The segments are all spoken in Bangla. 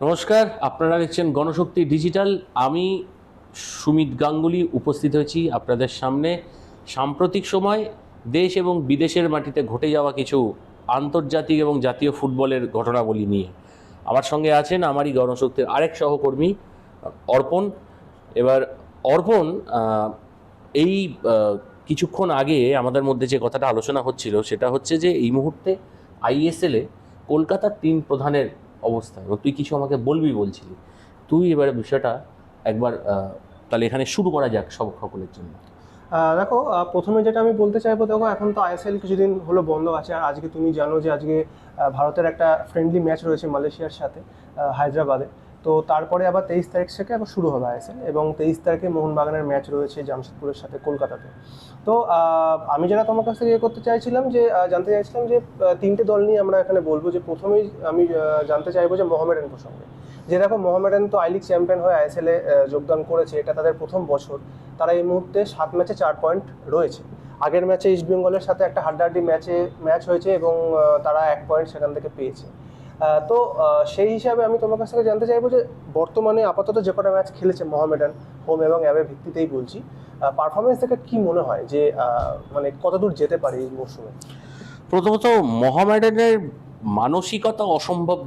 নমস্কার, আপনারা দেখছেন গণশক্তি ডিজিটাল। আমি সুমিত গাঙ্গুলি উপস্থিত হয়েছি আপনাদের সামনে। সাম্প্রতিক সময় দেশ এবং বিদেশের মাটিতে ঘটে যাওয়া কিছু আন্তর্জাতিক এবং জাতীয় ফুটবলের ঘটনাবলী নিয়ে। আমার সঙ্গে আছেন আমারই গণশক্তির আরেক সহকর্মী, অর্পণ। এবার অর্পণ এই কিছুক্ষণ আগে আমাদের মধ্যে যে কথাটা আলোচনা হচ্ছিল, সেটা হচ্ছে যে এই মুহূর্তে আইএসএলে কলকাতার তিন প্রধানের অবস্থা। তুই কিছু আমাকে বলবি বলছিলি। তুই এবারে বিষয়টা একবার তাহলে এখানে শুরু করা যাক সব সকলের জন্য। দেখো প্রথমে যেটা আমি বলতে চাইব, দেখো, এখন তো আইএসএল কিছুদিন হলো বন্ধ আছে। আর আজকে তুমি জানো যে আজকে ভারতের একটা ফ্রেন্ডলি ম্যাচ রয়েছে মালয়েশিয়ার সাথে হায়দ্রাবাদে। তো তারপরে আবার তেইশ তারিখ থেকে আবার শুরু হবে আইএসএল এবং তেইশ তারিখে মোহনবাগানের ম্যাচ রয়েছে জামশেদপুরের সাথে কলকাতাতে। তো আমি যেটা তোমার কাছ থেকে ইয়ে করতে চাইছিলাম যে জানতে চাইছিলাম যে তিনটে দল নিয়ে আমরা এখানে বলব যে, প্রথমেই আমি জানতে চাইব যে মোহামেডান প্রসঙ্গে। যে দেখো, মোহামেডান তো আই লিগ চ্যাম্পিয়ন হয়ে আইএসএলে যোগদান করেছে, এটা তাদের প্রথম বছর। তারা এই মুহূর্তে সাত ম্যাচে চার পয়েন্ট রয়েছে। আগের ম্যাচে ইস্ট বেঙ্গলের সাথে একটা হাড্ডাহাড্ডি ম্যাচে, ম্যাচ হয়েছে এবং তারা এক পয়েন্ট সেখান থেকে পেয়েছে। তো সেই হিসাবে আমি তোমার কাছ থেকে জানতে চাইব যে বর্তমানে আপাতত যে কটা ম্যাচ খেলেছে মোহামেডান হোম এবং অ্যাওয়ে ভিত্তিতেই বলছি পারফরমেন্স থেকে কি মনে হয় যে মানে কতদূর যেতে পারে এই মরশুমে? প্রথমত, মোহামেডানের মানসিকতা অসম্ভব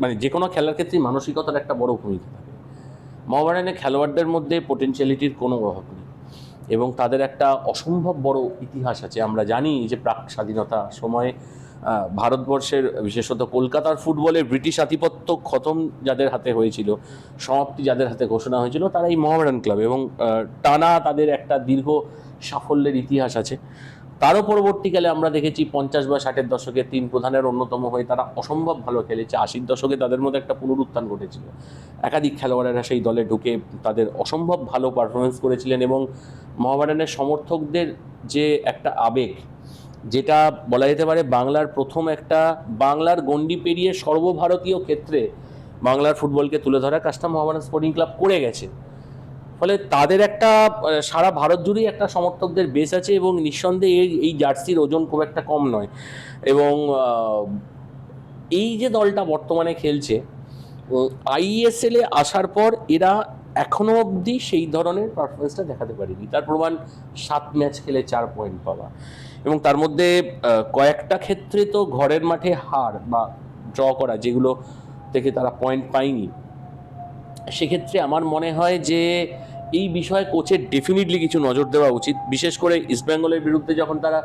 মানে যে কোনো খেলার ক্ষেত্রেই মানসিকতার একটা বড় ভূমিকা থাকে। মোহামেডানের খেলোয়াড়দের মধ্যে পোটেনশিয়ালিটির কোনো অভাব নেই এবং তাদের একটা অসম্ভব বড় ইতিহাস আছে। আমরা জানি যে প্রাক স্বাধীনতা সময়ে ভারতবর্ষের, বিশেষত কলকাতার ফুটবলে ব্রিটিশ আধিপত্য খতম যাদের হাতে হয়েছিল, সমাপ্তি যাদের হাতে ঘোষণা হয়েছিল, তারা এই মোহামেডান ক্লাব এবং টানা তাদের একটা দীর্ঘ সাফল্যের ইতিহাস আছে। তারও পরবর্তীকালে আমরা দেখেছি পঞ্চাশ বা ষাটের দশকে তিন প্রধানের অন্যতম হয়ে তারা অসম্ভব ভালো খেলেছে, আশির দশকে তাদের মধ্যে একটা পুনরুত্থান ঘটেছিল। একাধিক খেলোয়াড়েরা সেই দলে ঢুকে তাদের অসম্ভব ভালো পারফরমেন্স করেছিলেন এবং মহামেডানের সমর্থকদের যে একটা আবেগ যেটা বলা যেতে পারে বাংলার প্রথম একটা, বাংলার গণ্ডি পেরিয়ে সর্বভারতীয় ক্ষেত্রে বাংলার ফুটবলকে তুলে ধরার কাজটা মোহামেডান স্পোর্টিং ক্লাব করে গেছে। ফলে তাদের একটা সারা ভারত জুড়েই একটা সমর্থকদের বেস আছে এবং নিঃসন্দেহে এই এই জার্সির ওজন খুব একটা কম নয়। এবং এই যে দলটা বর্তমানে খেলছে আইএসএল আসার পর এরা এখনও অবধি সেই ধরনের পারফরমেন্সটা দেখাতে পারেনি। তার প্রমাণ সাত ম্যাচ খেলে চার পয়েন্ট পাওয়া। এবং তার মধ্যে কয়েকটা ক্ষেত্রে তো ঘরের মাঠে হার বা ড্র করা যেগুলো থেকে তারা পয়েন্ট পায়নি। সেক্ষেত্রে আমার মনে হয় যে এই বিষয়ে কোচের ডেফিনেটলি কিছু নজর দেওয়া উচিত। বিশেষ করে ইস্টবেঙ্গলের বিরুদ্ধে যখন তারা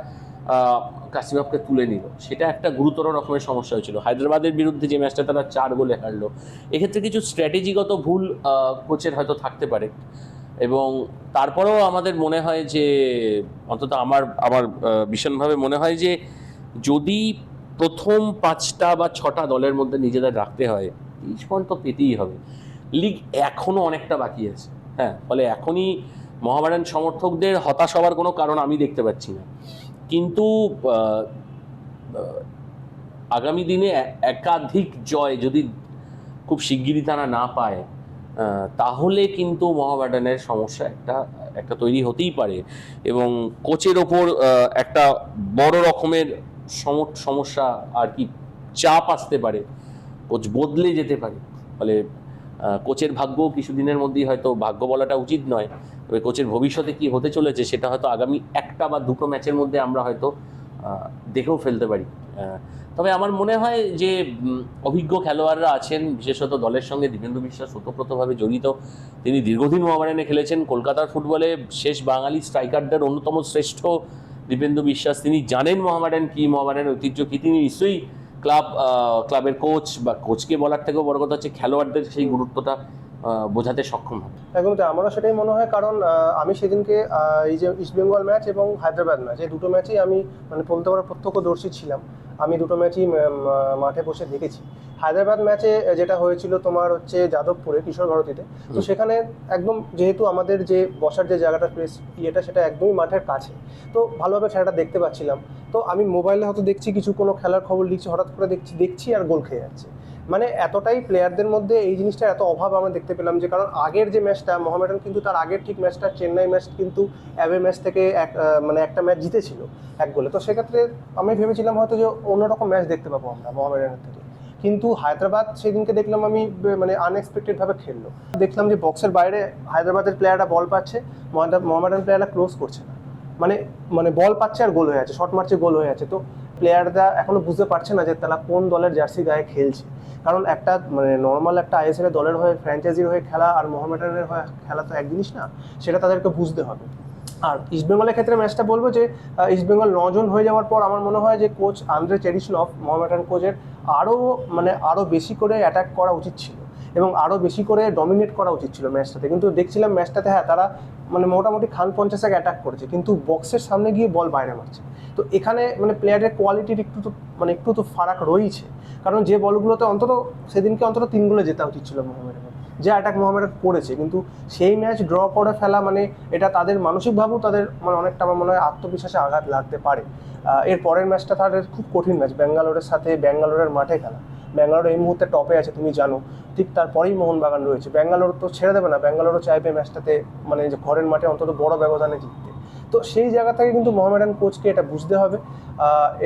আহ, কাসিমাবকে তুলে নিল সেটা একটা গুরুতর রকমের সমস্যা হয়েছিল। হায়দ্রাবাদের বিরুদ্ধে যে ম্যাচটা তারা চার গোলে হারলো এক্ষেত্রে কিছু স্ট্র্যাটেজিগত ভুল কোচের হয়তো থাকতে পারে। এবং তারপরেও আমাদের মনে হয় যে, অন্তত আমার আমার ভীষণভাবে মনে হয় যে, যদি প্রথম পাঁচটা বা ছটা দলের মধ্যে নিজেদের রাখতে হয়, তিরিশ পয়েন্ট তো পেতেই হবে। লিগ এখনও অনেকটা বাকি আছে। হ্যাঁ ফলে এখনই মহামারান সমর্থকদের হতাশ হওয়ার কোনো কারণ আমি দেখতে পাচ্ছি না। কিন্তু আগামী দিনে একাধিক জয় যদি খুব শিগগিরই তারা না পায় তাহলে কিন্তু মহামেডানের সমস্যা একটা একটা তৈরি হতেই পারে। এবং কোচের ওপর একটা বড় রকমের সম- সমস্যা আর কি চাপ আসতে পারে। কোচ বদলে যেতে পারে। ফলে কোচের ভাগ্য কিছুদিনের মধ্যেই হয়তো ভাগ্য বলাটা উচিত নয়। তবে কোচের ভবিষ্যতে কি হতে চলেছে সেটা হয়তো আগামী একটা বা দুটো ম্যাচের মধ্যে আমরা হয়তো দেখেও ফেলতে পারি। তবে আমার মনে হয় যে অভিজ্ঞ খেলোয়াড়রা আছেন, বিশেষত দলের সঙ্গে দীপেন্দ্র বিশ্বাস ওতপ্রোতভাবে জড়িত। তিনি দীর্ঘদিন মোহামেডানে খেলেছেন, কলকাতার ফুটবলে শেষ বাঙালি স্ট্রাইকারদের অন্যতম শ্রেষ্ঠ দীপেন্দ্র বিশ্বাস তিনি জানেন মোহামেডান কি, মোহামেডানের ঐতিহ্য কি, তিনি নিশ্চয়ই ক্লাব ক্লাবের কোচ বা কোচকে বলার থেকেও বড় কথা হচ্ছে খেলোয়াড়দের সেই গুরুত্বটা। বোঝাতে সক্ষম হবে একদম তাই। আমারও সেটাই মনে হয় কারণ আমি সেদিনকে এই যে ইস্টবেঙ্গল ম্যাচ এবং হায়দ্রাবাদ ম্যাচ এই দুটো ম্যাচেই আমি মানে বলতে পারো প্রত্যক্ষদর্শী ছিলাম। আমি দুটো ম্যাচই মাঠে বসে দেখেছি। হায়দ্রাবাদ ম্যাচে যেটা হয়েছিল তোমার হচ্ছে যাদবপুরে কিশোর ভারতীতে। তো সেখানে একদম যেহেতু আমাদের যে বসার যে জায়গাটা প্লেস ইয়েটা সেটা একদমই মাঠের কাছে। তো ভালোভাবে খেলাটা দেখতে পাচ্ছিলাম। তো আমি মোবাইলে হয়তো দেখছি কিছু কোনো খেলার খবর লিখছি হঠাৎ করে দেখছি দেখছি আর গোল খেয়ে যাচ্ছে। মানে এতটাই প্লেয়ারদের মধ্যে এই জিনিসটা এত অভাব আমরা দেখতে পেলাম যে, কারণ আগের যে ম্যাচটা মোহামেডান কিন্তু তার আগের ঠিক ম্যাচটা চেন্নাই ম্যাচ কিন্তু অ্যাওয়ে ম্যাচ থেকে এক মানে একটা ম্যাচ জিতেছিল এক গোলে। তো সেক্ষেত্রে আমি ভেবেছিলাম হয়তো যে অন্যরকম ম্যাচ দেখতে পাবো আমরা মোহামেডানের থেকে। কিন্তু হায়দ্রাবাদ সেদিনকে দেখলাম আমি মানে আনএক্সপেক্টেডভাবে খেললো। দেখলাম যে বক্সের বাইরে হায়দ্রাবাদের প্লেয়াররা বল পাচ্ছে মোহামেডান প্লেয়াররা ক্লোজ করছে না। মানে মানে বল পাচ্ছে আর গোল হয়ে আছে শর্ট মারছে গোল হয়ে আছে। তো প্লেয়াররা এখনও বুঝতে পারছে না যে তারা কোন দলের জার্সি গায়ে খেলছে। কারণ একটা মানে নর্মাল একটা আইএসএল দলের হয়ে ফ্র্যাঞ্চাইজির হয়ে খেলা আর মোহামেডানের হয়ে খেলা তো এক জিনিস না, সেটা তাদেরকে বুঝতে হবে। আর ইস্টবেঙ্গলের ক্ষেত্রে ম্যাচটা বলব যে ইস্টবেঙ্গল নজন হয়ে যাওয়ার পর আমার মনে হয় যে কোচ আন্দ্রে চেরিশনফ মোহামেডান কোচের আরও মানে আরও বেশি করে অ্যাটাক করা উচিত ছিল। এবং আরও বেশি করে ডমিনেট করা উচিত ছিল ম্যাচটাতে কিন্তু দেখছিলাম ম্যাচটাতে হ্যাঁ তারা মানে মোটামুটি খান পঞ্চাশেক অ্যাটাক করেছে, কিন্তু বক্সের সামনে গিয়ে বল বাইরে মারছে। তো এখানে মানে প্লেয়ারের কোয়ালিটির একটু তো মানে একটু তো ফারাক রয়েছে। কারণ যে বলগুলোতে অন্তত সেদিনকে অন্তত তিনগুলো জেতা উচিত ছিল মোহামেডানের যে অ্যাটাক মোহামেডান করেছে, কিন্তু সেই ম্যাচ ড্র করে ফেলা মানে এটা তাদের মানসিকভাবেও তাদের মানে অনেকটা আমার মনে হয় আত্মবিশ্বাসে আঘাত লাগতে পারে। এর পরের ম্যাচটা তাদের খুব কঠিন ম্যাচ ব্যাঙ্গালোরের সাথে ব্যাঙ্গালোরের মাঠে খেলা। ব্যাঙ্গালোর এই মুহূর্তে টপে আছে, তুমি জানো। ঠিক তারপরেই মোহনবাগান রয়েছে। ব্যাঙ্গালোর তো ছেড়ে দেবে না, ব্যাঙ্গালোরও চাইবে ম্যাচটাতে মানে যে ঘরের মাঠে অন্তত বড় ব্যবধানে জিততে। তো সেই জায়গা থেকে কিন্তু মোহামেডান কোচকে এটা বুঝতে হবে।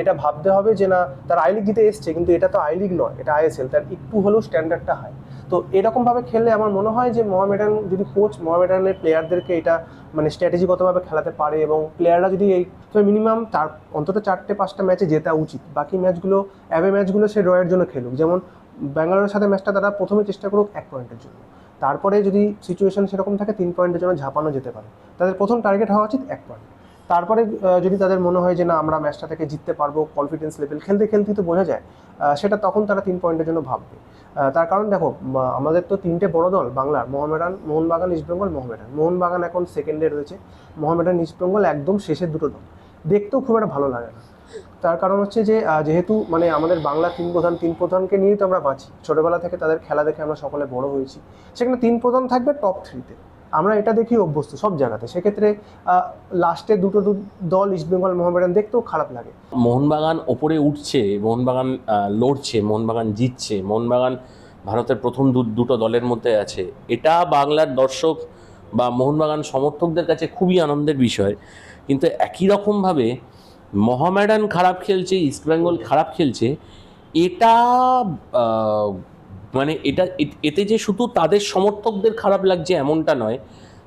এটা ভাবতে হবে যে না, তার আই লিগ দিতে এসছে, কিন্তু এটা তো আই লিগ নয়, এটা আইএসএল তার একটু হলেও স্ট্যান্ডার্ডটা হাই তো এরকমভাবে খেললে আমার মনে হয় যে মোহামেডান যদি কোচ মোহামেডানের প্লেয়ারদেরকে এটা মানে স্ট্র্যাটেজিগতভাবে খেলাতে পারে এবং প্লেয়াররা যদি এই মিনিমাম চার, অন্তত চারটে পাঁচটা ম্যাচে জেতা উচিত। বাকি ম্যাচগুলো অ্যাওয়ে ম্যাচগুলো সে ড্রয়ের জন্য খেলুক। যেমন ব্যাঙ্গালোরের সাথে ম্যাচটা তারা প্রথমে চেষ্টা করুক এক পয়েন্টের জন্য। তারপরে যদি সিচুয়েশন সেরকম থাকে, তিন পয়েন্টের জন্য ঝাঁপানো যেতে পারে। তাদের প্রথম টার্গেট হওয়া উচিত এক পয়েন্ট তারপরে যদি তাদের মনে হয় যে না, আমরা ম্যাচটা থেকে জিততে পারব কনফিডেন্স লেভেল খেলতে খেলতেই তো বোঝা যায় সেটা তখন তারা তিন পয়েন্টের জন্য ভাববে। তার কারণ দেখো আমাদের তো তিনটে বড় দল, বাংলার, মোহামেডান, মোহনবাগান ইস্টবেঙ্গল মোহামেডান। মোহনবাগান এখন সেকেন্ডে রয়েছে, মোহামেডান ইস্টবেঙ্গল একদম শেষের দুটো দল। দেখতেও খুব একটা ভালো লাগে না। তার কারণ হচ্ছে যে যেহেতু মানে আমাদের বাংলা তিন প্রধান, তিন প্রধানকে নিয়েই তো আমরা বাঁচি। ছোটবেলা থেকে তাদের খেলা দেখে আমরা সকলে বড় হয়েছি। সেখানে তিন প্রধান থাকবে টপ থ্রিতে আমরা এটা দেখি অভ্যস্ত সব জায়গাতে। সেক্ষেত্রে লাস্টে দুটো দল ইস্টবেঙ্গল মোহামেডান দেখতেও খারাপ লাগে। মোহনবাগান ওপরে উঠছে, মোহনবাগান লড়ছে, মোহনবাগান জিতছে, মোহনবাগান ভারতের প্রথম দুটো দলের মধ্যে আছে। এটা বাংলার দর্শক বা মোহনবাগান সমর্থকদের কাছে খুবই আনন্দের বিষয়। কিন্তু একই রকমভাবে মোহামেডান খারাপ খেলছে ইস্টবেঙ্গল খারাপ খেলছে, এটা মানে এটা এতে যে শুধু তাদের সমর্থকদের খারাপ লাগছে এমনটা নয়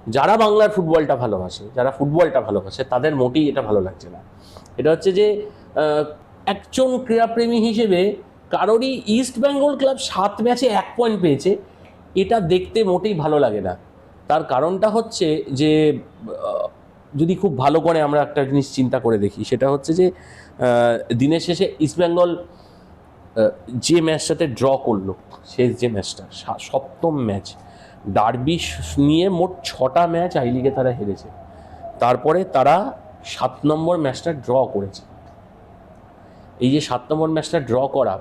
যারা বাংলার ফুটবলটা ভালোবাসে যারা ফুটবলটা ভালোবাসে তাদের মোটেই এটা ভালো লাগছে না। এটা হচ্ছে যে একজন ক্রীড়াপ্রেমী হিসেবে কারোরই ইস্ট বেঙ্গল ক্লাব সাত ম্যাচে এক পয়েন্ট পেয়েছে এটা দেখতে মোটেই ভালো লাগে না। তার কারণটা হচ্ছে যে যদি খুব ভালো করে আমরা একটা জিনিস চিন্তা করে দেখি সেটা হচ্ছে যে দিনের শেষে ইস্টবেঙ্গল আহ, যে ম্যাচটাতে ড্র করল, শেষ যে ম্যাচটা সপ্তম ম্যাচ ডার্বি নিয়ে মোট ছটা ম্যাচ আই লিগে তারা হেরেছে। তারপরে তারা সাত নম্বর ম্যাচটা ড্র করেছে। এই যে সাত নম্বর ম্যাচটা ড্র করা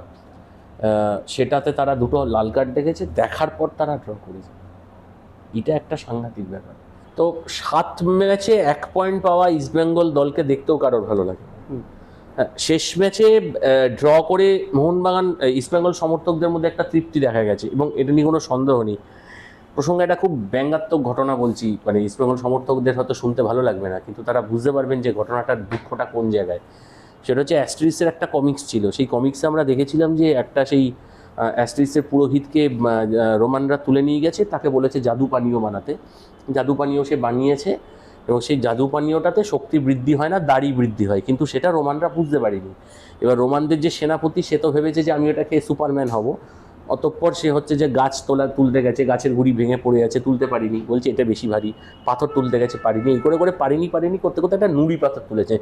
সেটাতে তারা দুটো লাল কার্ড দেখেছে, দেখার পর তারা ড্র করেছে। এটা একটা সাংঘাতিক ব্যাপার। তো সাত ম্যাচে এক পয়েন্ট পাওয়া ইস্টবেঙ্গল দলকে দেখতেও কারোর ভালো লাগে শেষ ম্যাচে ড্র করে মোহনবাগান ইস্টবেঙ্গল সমর্থকদের মধ্যে একটা তৃপ্তি দেখা গেছে এবং এটা নিয়ে কোনো সন্দেহ নেই। প্রসঙ্গে এটা খুব ব্যঙ্গাত্মক ঘটনা বলছি মানে ইস্টবেঙ্গল সমর্থকদের হয়তো শুনতে ভালো লাগবে না, কিন্তু তারা বুঝতে পারবেন যে ঘটনাটার দুঃখটা কোন জায়গায়। সেটা হচ্ছে অ্যাস্ট্রিসের একটা কমিক্স ছিল, সেই কমিক্সে আমরা দেখেছিলাম যে একটা সেই অ্যাস্ট্রিসের পুরোহিতকে রোমানরা তুলে নিয়ে গেছে, তাকে বলেছে জাদু পানীয় বানাতে। জাদু পানীয় সে বানিয়েছে এবং সেই জাদু পানীয়টাতে শক্তি বৃদ্ধি হয় না দাড়ি বৃদ্ধি হয়। কিন্তু সেটা রোমানরা বুঝতে পারেনি। এবার রোমানদের যে সেনাপতি সে তো ভেবেছে যে আমি এটা খেয়ে সুপারম্যান হব। অতঃপর সে হচ্ছে যে গাছ তোলা তুলতে গেছে গাছের গুড়ি ভেঙে পড়ে আছে তুলতে পারিনি। বলছে এটা বেশি ভারী পাথর তুলতে গেছে পারিনি। এই করে করে পারিনি পারিনি করতে করতে একটা নুড়ি পাথর তুলেছে।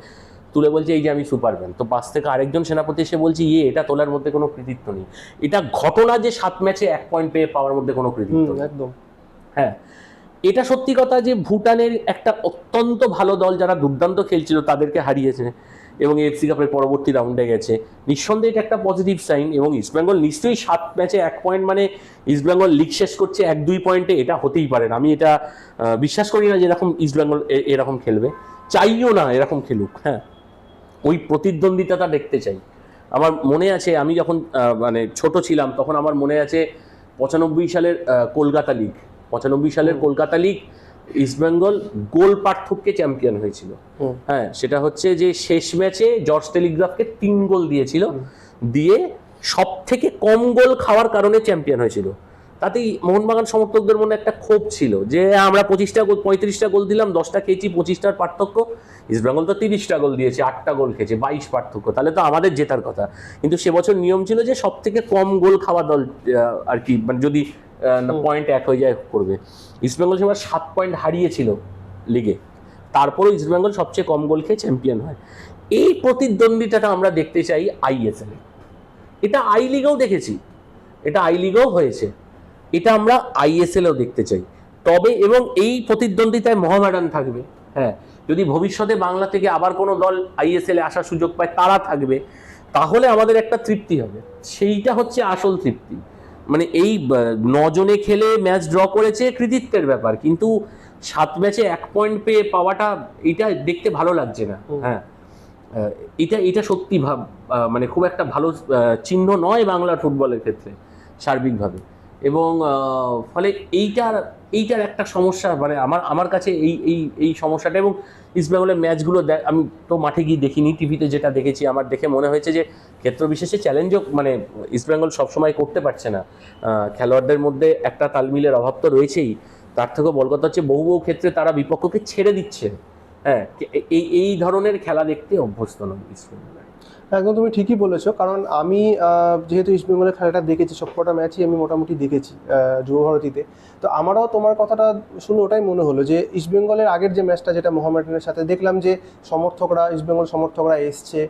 তুলে বলছে এই যে আমি সুপারম্যান। তো পাশ থেকে আরেকজন সেনাপতি এসে বলছে ইয়ে এটা তোলার মধ্যে কোনো কৃতিত্ব নেই। এটা ঘটনা যে সাত ম্যাচে এক পয়েন্ট পেয়ে পাওয়ার মধ্যে কোনো কৃতিত্ব নেই। একদম। হ্যাঁ এটা সত্যি কথা যে ভুটানের একটা অত্যন্ত ভালো দল যারা দুর্দান্ত খেলছিল তাদেরকে হারিয়েছে এবং এফসি কাপের পরবর্তী রাউন্ডে গেছে। নিঃসন্দেহে এটা একটা পজিটিভ সাইন এবং ইস্টবেঙ্গল নিশ্চয়ই সাত ম্যাচে এক পয়েন্ট মানে ইস্টবেঙ্গল লিগ শেষ করছে এক দুই পয়েন্টে এটা হতেই পারে না। আমি এটা বিশ্বাস করি না যে এরকম ইস্টবেঙ্গল এরকম খেলবে। চাইও না এরকম খেলুক হ্যাঁ। ওই প্রতিদ্বন্দ্বিতাটা দেখতে চাই। আমার মনে আছে, আমি যখন মানে ছোট ছিলাম, তখন আমার মনে আছে পঁচানব্বই সালের কলকাতা লিগ পঁচানব্বই সালের। কলকাতা লিগ ইস্টবেঙ্গল গোল পার্থক্যে চ্যাম্পিয়ন হয়েছিল। হ্যাঁ সেটা হচ্ছে যে শেষ ম্যাচে জর্জ টেলিগ্রাফকে তিন গোল দিয়েছিল। দিয়ে সব থেকে কম গোল খাওয়ার কারণে চ্যাম্পিয়ন হয়েছিল। তাতেই মোহনবাগান সমর্থকদের মনে একটা ক্ষোভ ছিল যে আমরা পঁচিশটা গোল পঁয়ত্রিশটা গোল দিলাম দশটা খেয়েছি পঁচিশটার পার্থক্য। ইস্টবেঙ্গল তো তিরিশটা গোল দিয়েছে আটটা গোল খেয়েছে বাইশ পার্থক্য। তাহলে তো আমাদের জেতার কথা। কিন্তু সে বছর নিয়ম ছিল যে সব থেকে কম গোল খাওয়া দল আর কি মানে যদি পয়েন্ট এক হয়ে যায় করবে। ইস্টবেঙ্গল সেবার সাত পয়েন্ট হারিয়েছিল লিগে তারপরেও ইস্টবেঙ্গল সবচেয়ে কম গোল খেয়ে চ্যাম্পিয়ন হয়। এই প্রতিদ্বন্দ্বিতাটা আমরা দেখতে চাই আইএসএল এটা আই লিগেও দেখেছি। এটা আই লিগেও হয়েছে। এটা আমরা আইএসএলেও দেখতে চাই। তবে এবং এই প্রতিদ্বন্দ্বিতায় মহামেডান থাকবে হ্যাঁ। যদি ভবিষ্যতে বাংলা থেকে আবার কোনো দল আইএসএল এ আসার সুযোগ পায় তারা থাকবে। তাহলে আমাদের একটা তৃপ্তি হবে। সেইটা হচ্ছে আসল তৃপ্তি। মানে এই নজনে খেলে ম্যাচ ড্র করেছে কৃতিত্বের ব্যাপার কিন্তু সাত ম্যাচে এক পয়েন্ট পেয়ে পাওয়াটা এটা দেখতে ভালো লাগছে না। হ্যাঁ এটা এটা সত্যি ভাব মানে খুব একটা ভালো চিহ্ন নয় বাংলার ফুটবলের ক্ষেত্রে সার্বিকভাবে। এবং ফলে এইটার এইটার একটা সমস্যা মানে আমার আমার কাছে এই এই এই সমস্যাটা এবং ইস্টবেঙ্গলের ম্যাচগুলো আমি তো মাঠে গিয়ে দেখিনি টিভিতে যেটা দেখেছি আমার দেখে মনে হয়েছে যে ক্ষেত্র বিশেষে চ্যালেঞ্জও মানে ইস্টবেঙ্গল সবসময় করতে পারছে না। খেলোয়াড়দের মধ্যে একটা তালমিলের অভাব তো রয়েছেই। তার থেকেও বল কথা হচ্ছে বহু বহু ক্ষেত্রে তারা বিপক্ষকে ছেড়ে দিচ্ছে। হ্যাঁ এই এই ধরনের খেলা দেখতে অভ্যস্ত নয় ইস্টবেঙ্গল একদম তুমি ঠিকই বলেছ কারণ আমি যেহেতু ইস্টবেঙ্গলের খেলাটা দেখেছি সবকটা ম্যাচই আমি মোটামুটি দেখেছি আহ, যুব ভারতীতে তো আমারও তোমার কথাটা শুনে ওটাই মনে হলো যে ইস্টবেঙ্গলের আগের যে ম্যাচটা যেটা মোহামেডানের সাথে দেখলাম যে সমর্থকরা ইস্টবেঙ্গল সমর্থকরা এসছে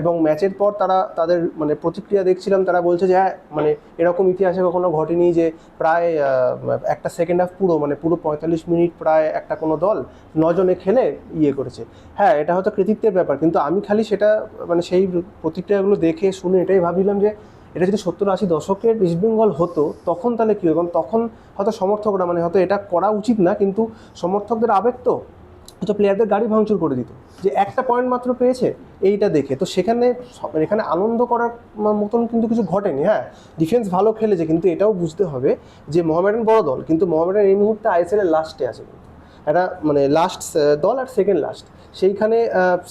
এবং ম্যাচের পর তারা তাদের মানে প্রতিক্রিয়া দেখছিলাম তারা বলছে যে হ্যাঁ মানে এরকম ইতিহাসে কখনো ঘটেনি যে প্রায় একটা সেকেন্ড হাফ পুরো মানে পুরো পঁয়তাল্লিশ মিনিট প্রায় একটা কোনো দল নজনে খেলে ইয়ে করেছে। হ্যাঁ এটা হয়তো কৃতিত্বের ব্যাপার কিন্তু আমি খালি সেটা মানে সেই প্রতিক্রিয়াগুলো দেখে শুনে এটাই ভাবিলাম যে এটা যদি সত্তর আশি দশকের ইস্টবেঙ্গল হতো, তখন তাহলে কী হতো? তখন হয়তো সমর্থকরা মানে হয়তো এটা করা উচিত না, কিন্তু সমর্থকদের আবেগ তো, হয়তো প্লেয়ারদের গাড়ি ভাঙচুর করে দিত। যে একটা পয়েন্ট মাত্র পেয়েছে, এইটা দেখে। তো সেখানে মানে এখানে আনন্দ করার মতন কিন্তু কিছু ঘটেনি হ্যাঁ? ডিফেন্স ভালো খেলেছে, কিন্তু এটাও বুঝতে হবে যে মোহামেডান বড় দল, কিন্তু মোহামেডান এই মুহূর্তে আইএসএল এর লাস্টে আছে। কিন্তু একটা মানে লাস্ট দল আর সেকেন্ড লাস্ট সেইখানে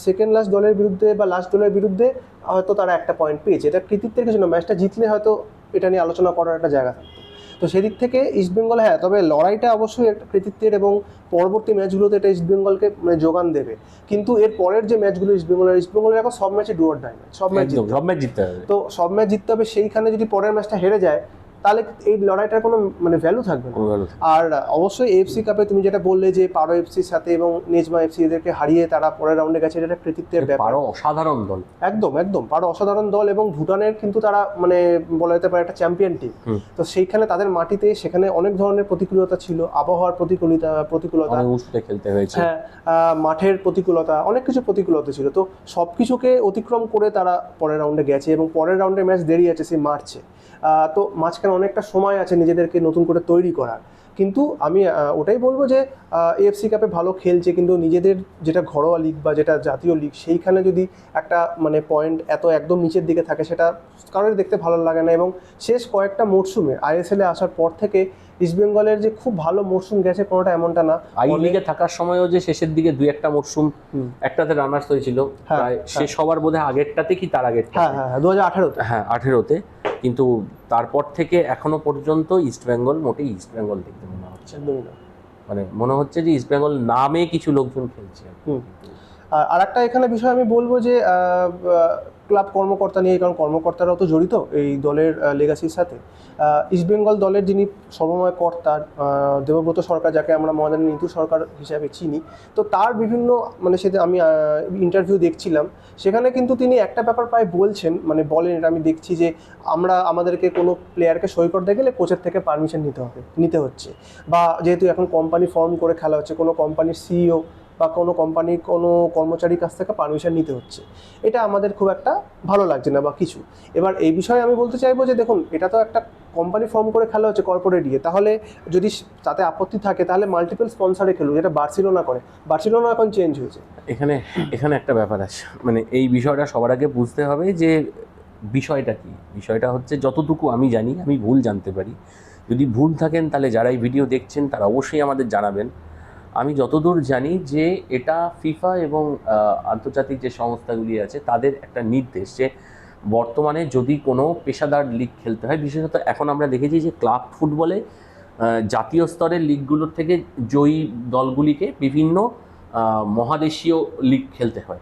সেকেন্ড লাস্ট দলের বিরুদ্ধে বা লাস্ট দলের বিরুদ্ধে হয়তো তারা একটা পয়েন্ট পেয়েছে। এটা কৃতিত্বের কিছু না ম্যাচটা জিতলে হয়তো এটা নিয়ে আলোচনা করার একটা জায়গা থাকতো। তো সেদিক থেকে ইস্টবেঙ্গল হ্যাঁ তবে লড়াইটা অবশ্যই একটা কৃতিত্বের এবং পরবর্তী ম্যাচগুলোতে এটা ইস্টবেঙ্গলকে মানে যোগান দেবে। কিন্তু এর পরের যে ম্যাচগুলো ইস্টবেঙ্গলের ইস্টবেঙ্গলের এখন সব ম্যাচে ডুয়ার ডাই ম্যাচ সব ম্যাচ সব ম্যাচ জিততে হবে। তো সব ম্যাচ জিততে হবে সেইখানে যদি পরের ম্যাচটা হেরে যায় তাহলে এই লড়াইটার কোনো মানে ভ্যালু থাকবে না। আর অবশ্যই এফসি কাপে তুমি যেটা বললে যে পারো এফসির সাথে এবং নেজমা এফসি এদেরকে হারিয়ে তারা পরের রাউন্ডে গেছে এটা কৃতিত্বের ব্যাপার। পারো অসাধারণ দল। একদম একদম পারো অসাধারণ দল এবং ভুটানের কিন্তু তারা মানে বলা যেতে পারে একটা চ্যাম্পিয়ন টিম তো সেইখানে তাদের মাটিতে সেখানে অনেক ধরনের প্রতিকূলতা ছিল আবহাওয়ার প্রতিকূলতা প্রতিকূলতা। খেলতে হয়েছে। হ্যাঁ মাঠের প্রতিকূলতা অনেক কিছু প্রতিকূলতা ছিল। তো সব কিছুকে অতিক্রম করে তারা পরের রাউন্ডে গেছে এবং পরের রাউন্ডে ম্যাচ দেরি আছে সেই মার্চে তো মাঝখানে অনেকটা সময় আছে নিজেদেরকে নতুন করে তৈরি করার। কিন্তু আমি ওটাই বলব যে এফসি কাপে ভালো খেলছে কিন্তু নিজেদের যেটা ঘরোয়া লিগ বা যেটা জাতীয় লিগ সেইখানে যদি একটা মানে পয়েন্ট এত একদম নিচের দিকে থাকে সেটা কারোর দেখতে ভালো লাগে না এবং শেষ কয়েকটা মরশুমে আইএসএলে আসার পর থেকে ইস্টবেঙ্গলের যে খুব ভালো মরশুম গেছে কোনোটা এমনটা না। আই লিগে থাকার সময়ও যে শেষের দিকে দুই একটা মরশুম একটাতে রানার্স হয়েছিল হ্যাঁ, প্রায় হ্যাঁ। শেষ হবার বোধহয় আগেরটাতে কি তার আগেরটা হ্যাঁ হ্যাঁ দু হাজার আঠারোতে। হ্যাঁ আঠেরোতে। কিন্তু তারপর থেকে এখনও পর্যন্ত ইস্টবেঙ্গল মোটেই ইস্টবেঙ্গল দেখতে মনে হচ্ছে মানে মনে হচ্ছে যে ইস্টবেঙ্গল নামে কিছু লোকজন খেলছে। আর একটা এখানে বিষয় আমি বলব যে ক্লাব কর্মকর্তা নিয়ে কারণ কর্মকর্তারাও তো জড়িত এই দলের লেগাসির সাথে। আহ, ইস্টবেঙ্গল দলের যিনি সর্বময় কর্তা দেবব্রত সরকার যাকে আমরা মহাদান নীতু সরকার হিসাবে চিনি তো তার বিভিন্ন মানে সেটা আমি ইন্টারভিউ দেখছিলাম। সেখানে কিন্তু তিনি একটা ব্যাপার প্রায় বলছেন মানে বলেন এটা আমি দেখছি যে আমরা আমাদেরকে কোনো প্লেয়ারকে সই করতে গেলে কোচের থেকে পারমিশন নিতে হবে নিতে হচ্ছে। বা যেহেতু এখন কোম্পানি ফর্ম করে খেলা হচ্ছে কোনো কোম্পানির সিইও বা কোনো কোম্পানির কোনো কর্মচারীর কাছ থেকে পারমিশন নিতে হচ্ছে। এটা আমাদের খুব একটা ভালো লাগছে না বা কিছু। এবার এই বিষয়ে আমি বলতে চাইব যে দেখুন, এটা তো একটা কোম্পানি ফর্ম করে খেলা হচ্ছে কর্পোরেট ইয়ে তাহলে যদি তাতে আপত্তি থাকে, তাহলে মাল্টিপল স্পন্সারে খেলুক। যেটা বার্সিলোনা করে। বার্সিলোনা এখন চেঞ্জ হয়েছে। এখানে এখানে একটা ব্যাপার আছে। মানে এই বিষয়টা সবার আগে বুঝতে হবে যে বিষয়টা কি? বিষয়টা হচ্ছে যতটুকু আমি জানি, আমি ভুল জানতে পারি। যদি ভুল থাকেন, তাহলে যারা এই ভিডিও দেখছেন, তারা অবশ্যই আমাদের জানাবেন। আমি যতদূর জানি যে এটা ফিফা এবং আন্তর্জাতিক যে সংস্থাগুলি আছে, তাদের একটা নির্দেশ যে বর্তমানে যদি কোনো পেশাদার লিগ খেলতে হয়, বিশেষত এখন আমরা দেখেছি যে ক্লাব ফুটবলে জাতীয় স্তরের লিগগুলোর থেকে জয়ী দলগুলিকে বিভিন্ন মহাদেশীয় লিগ খেলতে হয়।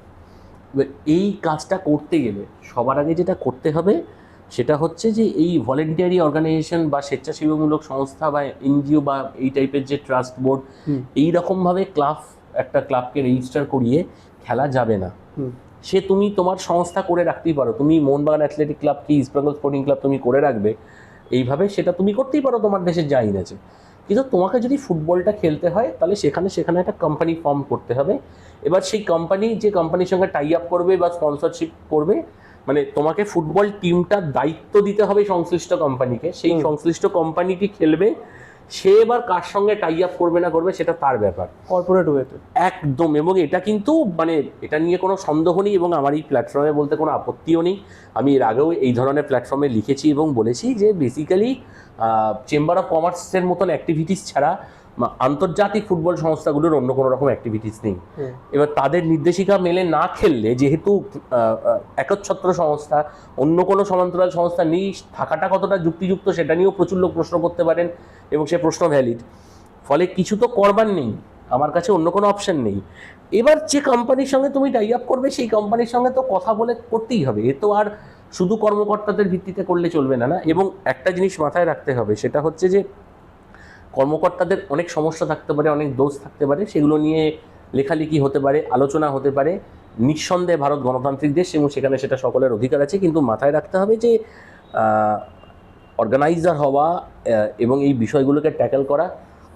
এই কাজটা করতে গেলে সবার আগে যেটা করতে হবে সেটা হচ্ছে যে এই ভলেন্টিয়ারি অর্গানাইজেশন বা স্বেচ্ছাসেবামূলক সংস্থা বা এনজিও বা এই টাইপের যে ট্রাস্ট বোর্ড। এই রকমভাবে ক্লাব একটা ক্লাবকে রেজিস্টার করিয়ে খেলা যাবে না। সে তুমি তোমার সংস্থা করে রাখতেই পারো। তুমি মোহনবাগান অ্যাথলেটিক ক্লাব কি ইস্ট বেঙ্গল স্পোর্টিং ক্লাব তুমি করে রাখবে এইভাবে সেটা তুমি করতেই পারো তোমার দেশের যা আইন আছে কিন্তু তোমাকে যদি ফুটবলটা খেলতে হয় তাহলে সেখানে সেখানে একটা কোম্পানি ফর্ম করতে হবে। এবার সেই কোম্পানি যে কোম্পানির সঙ্গে টাই আপ করবে বা স্পন্সরশিপ করবে মানে তোমাকে ফুটবল টিমটার দায়িত্ব দিতে হবে সংশ্লিষ্ট কোম্পানিকে সেই সংশ্লিষ্ট কোম্পানিটি খেলবে? সে এবার কার সঙ্গে টাই আপ করবে না করবে সেটা তার ব্যাপার। কর্পোরেট ওয়েতে একদম এবং এটা কিন্তু মানে এটা নিয়ে কোনো সন্দেহ নেই এবং আমার এই প্ল্যাটফর্মে বলতে কোনো আপত্তিও নেই। আমি এর আগেও এই ধরনের প্ল্যাটফর্মে লিখেছি এবং বলেছি যে বেসিক্যালি চেম্বার অফ কমার্সের মতন অ্যাক্টিভিটিস ছাড়া আন্তর্জাতিক ফুটবল সংস্থাগুলোর অন্য কোনো রকম অ্যাক্টিভিটিস নেই। এবার তাদের নির্দেশিকা মেলে না খেললে যেহেতু একচ্ছত্র সংস্থা অন্য কোনো সমান্তরাল সংস্থা নেই থাকাটা কতটা যুক্তিযুক্ত সেটা নিয়েও প্রচুর লোক প্রশ্ন করতে পারেন এবং সে প্রশ্ন ভ্যালিড ফলে কিছু তো করবার নেই আমার কাছে অন্য কোনো অপশন নেই। এবার যে কোম্পানির সঙ্গে তুমি টাই আপ করবে সেই কোম্পানির সঙ্গে তো কথা বলে করতেই হবে। এ তো আর শুধু কর্মকর্তাদের ভিত্তিতে করলে চলবে না না? এবং একটা জিনিস মাথায় রাখতে হবে সেটা হচ্ছে যে কর্মকর্তাদের অনেক সমস্যা থাকতে পারে, অনেক দোষ থাকতে পারে, সেগুলো নিয়ে লেখালেখি হতে পারে, আলোচনা হতে পারে। নিঃসন্দেহে ভারত গণতান্ত্রিক দেশ এবং সেখানে সেটা সকলের অধিকার আছে, কিন্তু মাথায় রাখতে হবে যে অর্গানাইজার হওয়া এবং এই বিষয়গুলোকে ট্যাকেল করা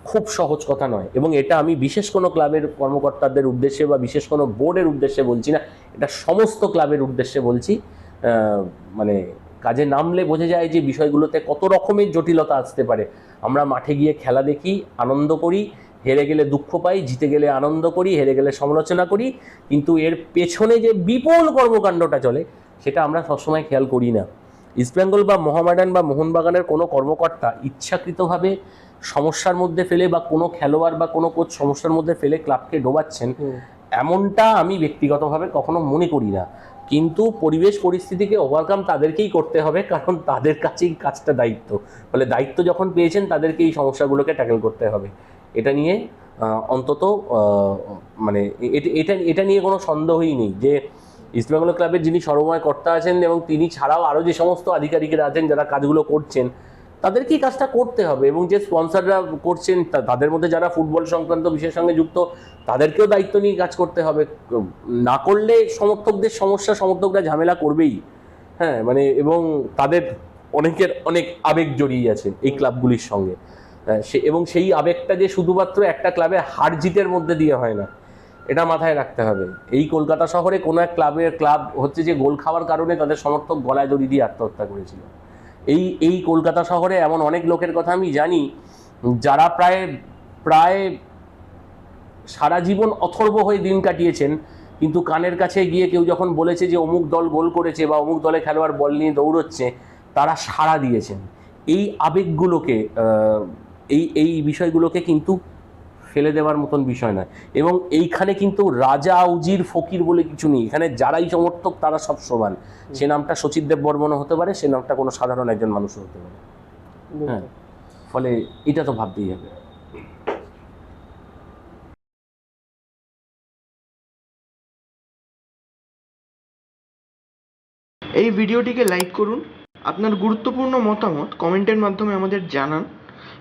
খুব সহজ কথা নয়। এবং এটা আমি বিশেষ কোনো ক্লাবের কর্মকর্তাদের উদ্দেশ্যে বা বিশেষ কোনো বোর্ডের উদ্দেশ্যে বলছি না, এটা সমস্ত ক্লাবের উদ্দেশ্যে বলছি। মানে কাজে নামলে বোঝা যায় যে বিষয়গুলোতে কত রকমের জটিলতা আসতে পারে। আমরা মাঠে গিয়ে খেলা দেখি আনন্দ করি হেরে গেলে দুঃখ পাই জিতে গেলে আনন্দ করি হেরে গেলে সমালোচনা করি কিন্তু এর পেছনে যে বিপুল কর্মকাণ্ডটা চলে সেটা আমরা সবসময় খেয়াল করি না। ইস্টবেঙ্গল বা মোহামেডান বা মোহনবাগানের কোনো কর্মকর্তা ইচ্ছাকৃতভাবে সমস্যার মধ্যে ফেলে বা কোনো খেলোয়াড় বা কোনো কোচ সমস্যার মধ্যে ফেলে ক্লাবকে ডোবাচ্ছেন এমনটা আমি ব্যক্তিগতভাবে কখনো মনে করি না। কিন্তু পরিবেশ পরিস্থিতিকে ওভারকাম তাদেরকেই করতে হবে, কারণ তাদের কাছেই কাজটা দায়িত্ব। ফলে দায়িত্ব যখন পেয়েছেন তাদেরকে এই সমস্যাগুলোকে ট্যাকেল করতে হবে। এটা নিয়ে অন্তত মানে এটা এটা নিয়ে কোনো সন্দেহই নেই যে ইস্টবেঙ্গল ক্লাবের যিনি সর্বময় কর্তা আছেন এবং তিনি ছাড়াও আরও যে সমস্ত আধিকারিকেরা আছেন, যারা কাজগুলো করছেন তাদেরকেই কাজটা করতে হবে এবং যে স্পন্সররা করছেন তাদের মধ্যে যারা ফুটবল সংক্রান্ত বিষয়ের সঙ্গে যুক্ত তাদেরকেও দায়িত্ব নিয়ে কাজ করতে হবে। না করলে সমর্থকদের সমস্যা সমর্থকরা ঝামেলা করবেই। হ্যাঁ মানে এবং তাদের অনেকের অনেক আবেগ জড়িয়ে আছে এই ক্লাবগুলির সঙ্গে। হ্যাঁ, সে এবং সেই আবেগটা যে শুধুমাত্র একটা ক্লাবে হার জিতের মধ্যে দিয়ে হয় না এটা মাথায় রাখতে হবে। এই কলকাতা শহরে কোনো এক ক্লাবের ক্লাব হচ্ছে যে গোল খাওয়ার কারণে তাদের সমর্থক গলায় দড়ি দিয়ে আত্মহত্যা করেছিল। এই এই কলকাতা শহরে এমন অনেক লোকের কথা আমি জানি যারা প্রায় প্রায় সারা জীবন অথর্ব হয়ে দিন কাটিয়েছেন, কিন্তু কানের কাছে গিয়ে কেউ যখন বলেছে যে অমুক দল গোল করেছে বা অমুক দলে খেলোয়াড় বল নিয়ে দৌড়চ্ছে, তারা সাড়া দিয়েছেন। এই আবেগগুলোকে এই এই বিষয়গুলোকে কিন্তু ফেলে দেওয়ার মতন বিষয় নয়। এবং এইখানে কিন্তু রাজা উজির ফকির বলে কিছু নেই। এখানে যারাই সমর্থক তারা সব সমান। সে নামটা সচিব দেব বর্মনও হতে পারে সে নামটা কোনো সাধারণ একজন মানুষও হতে পারে। হ্যাঁ ফলে এটা তো ভাবতেই হবে। এই ভিডিওটিকে লাইক করুন। আপনার গুরুত্বপূর্ণ মতামত কমেন্টের মাধ্যমে আমাদের জানান।